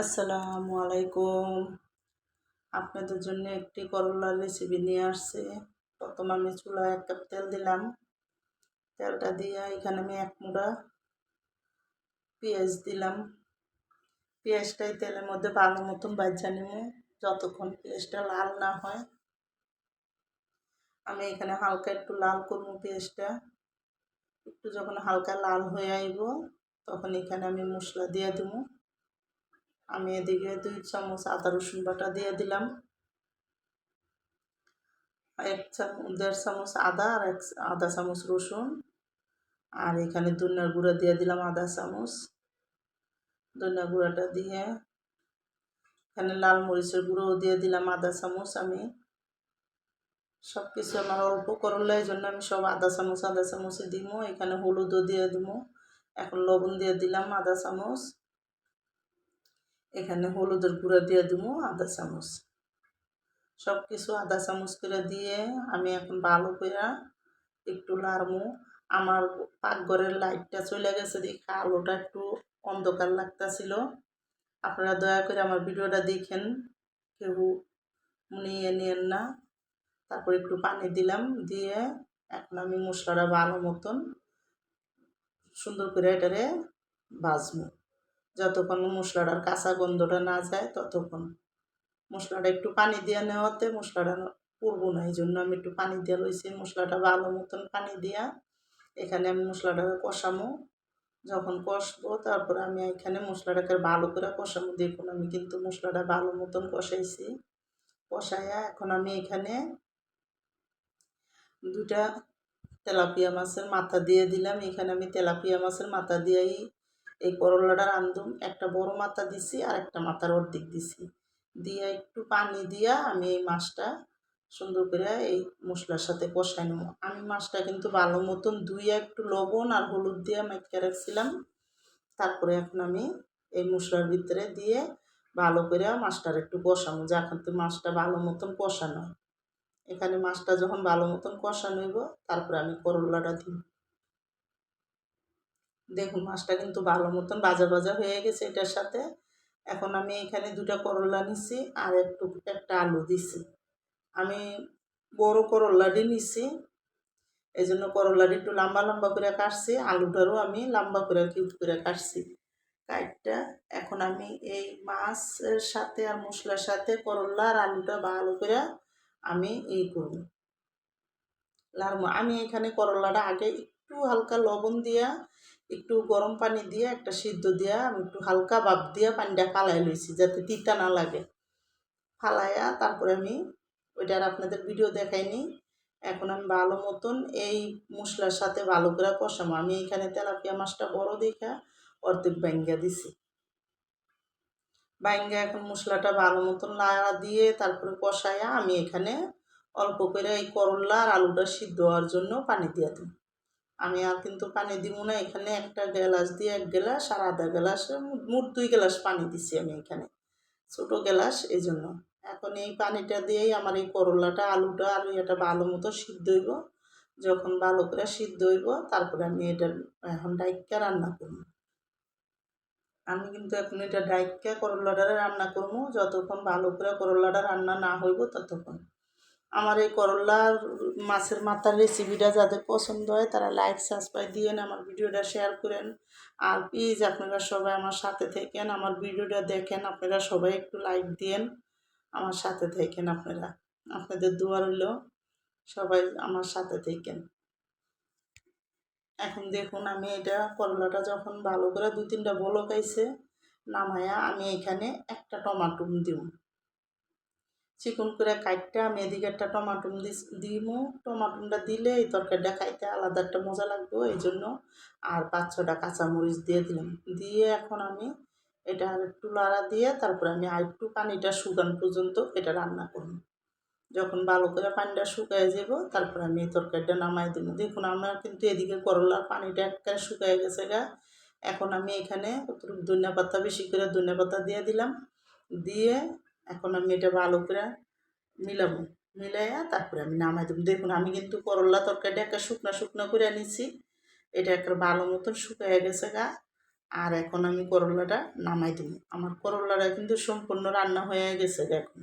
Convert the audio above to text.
আসসালামু আলাইকুম। আপনাদের জন্য একটি করলার রেসিপি নিয়ে আসছে। প্রথম আমি চুলায় এক কাপ তেল দিলাম। তেলটা দিয়ে এখানে আমি এক মুড়া পেঁয়াজ দিলাম। পেঁয়াজটাই তেলের মধ্যে ভালো মতন বাজা নিব, যতক্ষণ পেঁয়াজটা লাল না হয়। আমি এখানে হালকা একটু লাল করব পেঁয়াজটা। একটু যখন হালকা লাল হয়ে আইব, তখন এখানে আমি মশলা দিয়ে দেবো। আমি এদিকে দুই চামচ আদা রসুন বাটা দিয়ে দিলাম। এক চামচ দেড় চামচ আদা আর এক আধা চামচ রসুন। আর এখানে ধনিয়ার গুঁড়া দিয়ে দিলাম আধা চামচ। ধনিয়া গুঁড়াটা দিয়ে এখানে লাল মরিচের গুঁড়োও দিয়ে দিলাম আধা চামচ আমি। সব কিছু আমার অল্প করলে এই জন্য আমি সব আধা চামচ, আধা চামচে দিব এখানে হলুদও দিয়ে দিব এখন লবণ দিয়ে দিলাম আধা চামচ। এখানে হলুদের গুঁড়া দিয়ে দেবো আধা চামচ। সব কিছু আধা চামচ করে দিয়ে আমি এখন ভালো করে একটু লাড়মু। আমার পাকঘরের লাইটটা চলে গেছে দেখে আলোটা একটু অন্ধকার লাগতেছিল। আপনারা দয়া করে আমার ভিডিওটা দেখেন। কেউ নিয়ে নিয়েন না। তারপর একটু পানি দিলাম দিয়ে এখন আমি মশলাটা ভালো মতন সুন্দর করে এটারে বাজবো যতক্ষণ মশলাটার কাঁচা গন্ধটা না যায়, ততক্ষণ মশলাটা একটু পানি দিয়ে নেওয়াতে মশলাটা পুরবো না। এই জন্য আমি একটু পানি দিয়ে লইছি, মশলাটা ভালো মতন পানি দিয়া এখানে আমি মশলাটা কষামো। যখন কষবো, তারপর আমি এখানে মশলাটাকে ভালো করে কষামো। দেখুন, আমি কিন্তু মশলাটা ভালো মতন কষাইছি। কষাইয়া এখন আমি এখানে দুটা তেলাপিয়া মাছের মাথা দিয়ে দিলাম। এখানে আমি তেলাপিয়া মাছের মাথা দিয়েই এই করলাটা রান্ধুম একটা বড় মাথা দিছি, আর একটা মাথার অর্ধেক দিছি। দিয়ে একটু পানি দিয়া আমি এই মাছটা সুন্দর করে এই মশলার সাথে কষাই নেব। আমি মাছটা কিন্তু ভালো মতন ধুইয়া একটু লবণ আর হলুদ দিয়ে মাইকা রাখছিলাম। তারপরে এখন আমি এই মশলার ভিতরে দিয়ে ভালো করে মাছটার একটু কষানো তো মাছটা ভালো মতন কষানো এখানে মাছটা যখন ভালো মতন কষানো হইব, তারপরে আমি করলাটা দিই দেখুন মাছটা কিন্তু ভালো মতন বাজা বাজা হয়ে গেছে এটার সাথে। এখন আমি এখানে দুটা করলা নিছি আর একটু একটা আলু দিছি। আমি বড় করলাটি নিছি এই জন্য করলাটি একটু লম্বা লম্বা করে কাটছি, আলুটারও আমি লম্বা করে কিউট করে কাটছি। কাটটা এখন আমি এই মাছের সাথে আর মশলার সাথে করলা আর আলুটা ভালো করে আমি ই করব। লারমো আমি এখানে করলাটা আগে একটু হালকা লবণ দিয়া একটু গরম পানি দিয়ে, একটা সিদ্ধ দিয়া, আমি একটু হালকা ভাপ দিয়া পানিটা ফালাই লইছি যাতে তিতা না লাগে। ফালাইয়া তারপরে আমি ওইটা আর আপনাদের ভিডিও দেখাইনি। এখন আমি ভালো মতন এই মশলার সাথে ভালো করে কষাবো। আমি এখানে তেলাপিয়া মাছটা বড় দেখা অর্ধেক ব্যাঙ্গা দিছি। ব্যাঙ্গা এখন মশলাটা ভালো মতন লাড়া দিয়ে তারপরে কষাইয়া আমি এখানে অল্প করে এই করলা আর আলুটা সিদ্ধ হওয়ার জন্য পানি দিয়ে দিই আমি আর কিন্তু পানি দিব না, এখানে একটা গ্লাস দিয়ে এক গ্লাস আর আধা গ্লাস, মোট দুই গ্লাস পানি দিছি আমি এখানে, ছোটো গ্লাস এই জন্য এখন এই পানিটা দিয়েই আমার এই করলাটা, আলুটা আর এটা ভালো মতো সিদ্ধ হইব। যখন ভালো করে সিদ্ধ হইব, তারপরে আমি এটা, এখন ডাইকা রান্না করব। আমি কিন্তু এখন এটা ডাইকা করলাটা রান্না করব, যতক্ষণ ভালো করে করলাটা রান্না না হইব ততক্ষণ। আমার এই করলার মাছের মাথার রেসিপিটা যাদের পছন্দ হয়, তারা লাইক সাবস্ক্রাইব দিয়েন, আমার ভিডিওটা শেয়ার করেন। আর প্লিজ আপনারা সবাই আমার সাথে থেকেন, আমার ভিডিওটা দেখেন, আপনারা সবাই একটু লাইক দিয়েন। আমার সাথে থেকেন আপনারা। আপনাদের দুয়ার হইল সবাই আমার সাথে থেকেন। এখন দেখুন, আমি এটা করলাটা যখন ভালো করে দু তিনটা বলক আইছে, নামায়া আমি এখানে একটা টমাটো দিব চিকন করে কাটটা আমি এদিকে একটা টমাটো দিমু। টমাটোটা দিলে এই তরকারিটা খাইতে আলাদা একটা মজা লাগবে এই জন্য আর পাঁচ ছটা কাঁচামরিচ দিয়ে দিলাম। দিয়ে এখন আমি এটা একটু লাড়া দিয়ে তারপরে আমি আর একটু পানিটা শুকান পর্যন্ত এটা রান্না করব। যখন ভালো করে পানিটা শুকায় যাব তারপরে আমি এই তরকারিটা নামাই দেবো। দেখুন, আমার কিন্তু এদিকে করলার পানিটা একবারে শুকায় গেছে গা। এখন আমি এখানে ধনিয়া পাতা, বেশি করে ধনিয়া পাতা দিয়ে দিলাম। দিয়ে এখন আমি এটা ভালো করে মিলাবো। মিলাইয়া তারপরে আমি নামাই দেবো। দেখুন, আমি কিন্তু করল্লা তরকারিটা একটা শুকনো শুকনো করে নিছি এটা একটা ভালো মতন শুকিয়ে গেছে গা। আর এখন আমি করলাটা নামাই দেবো। আমার করলাটা কিন্তু সম্পূর্ণ রান্না হয়ে গেছে এখন।